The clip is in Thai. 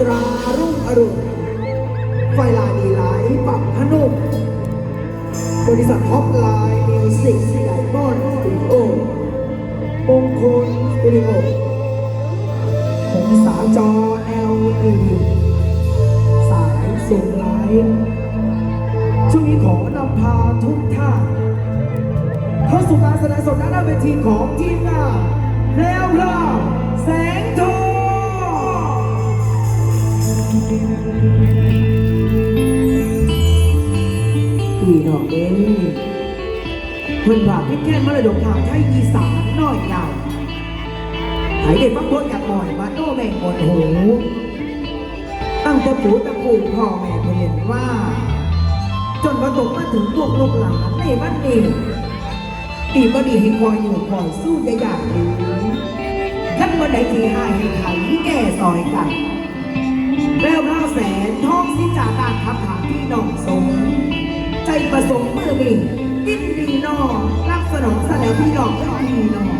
ตรารุ่งอรุณไฟลายดีไหลปักพนุบริษัทท็อปไลน์มิวสิกไดมอนด์สตูดิโอมงคลสตูดิโอหงสาจอ LED สายส่งไลน์ช่วงนี้ขอนำพาทุกท่านเข้าสู่การแสดงสดหน้าเวทีของทีมงานแนวราแสงทอง พี่น้องเอ้ยเพิ่นว่าพิษแค่มรดกทางไทยอีสานน้อยใหญ่ไผเด็กบางคนอยากหน่อยมาโน้แม่งหมดหูตั้งแต่ปู่ตะปู่พ่อแม่เห็นว่า จนมาตกมาถึงพวกลูกหลานในวันนี้ดีก็ดีให้คอยอยู่คอยสู้อย่าอยากหรือท่านวันไหนที่หายให้ไขแก่ซอยกัน แววข้าวแสนท้องสิจากการขับหาพี่น้องสงใจประสงค์เมื่อมีดิ้นดีนองรับสนองสแล้วพี่น้องดีนอง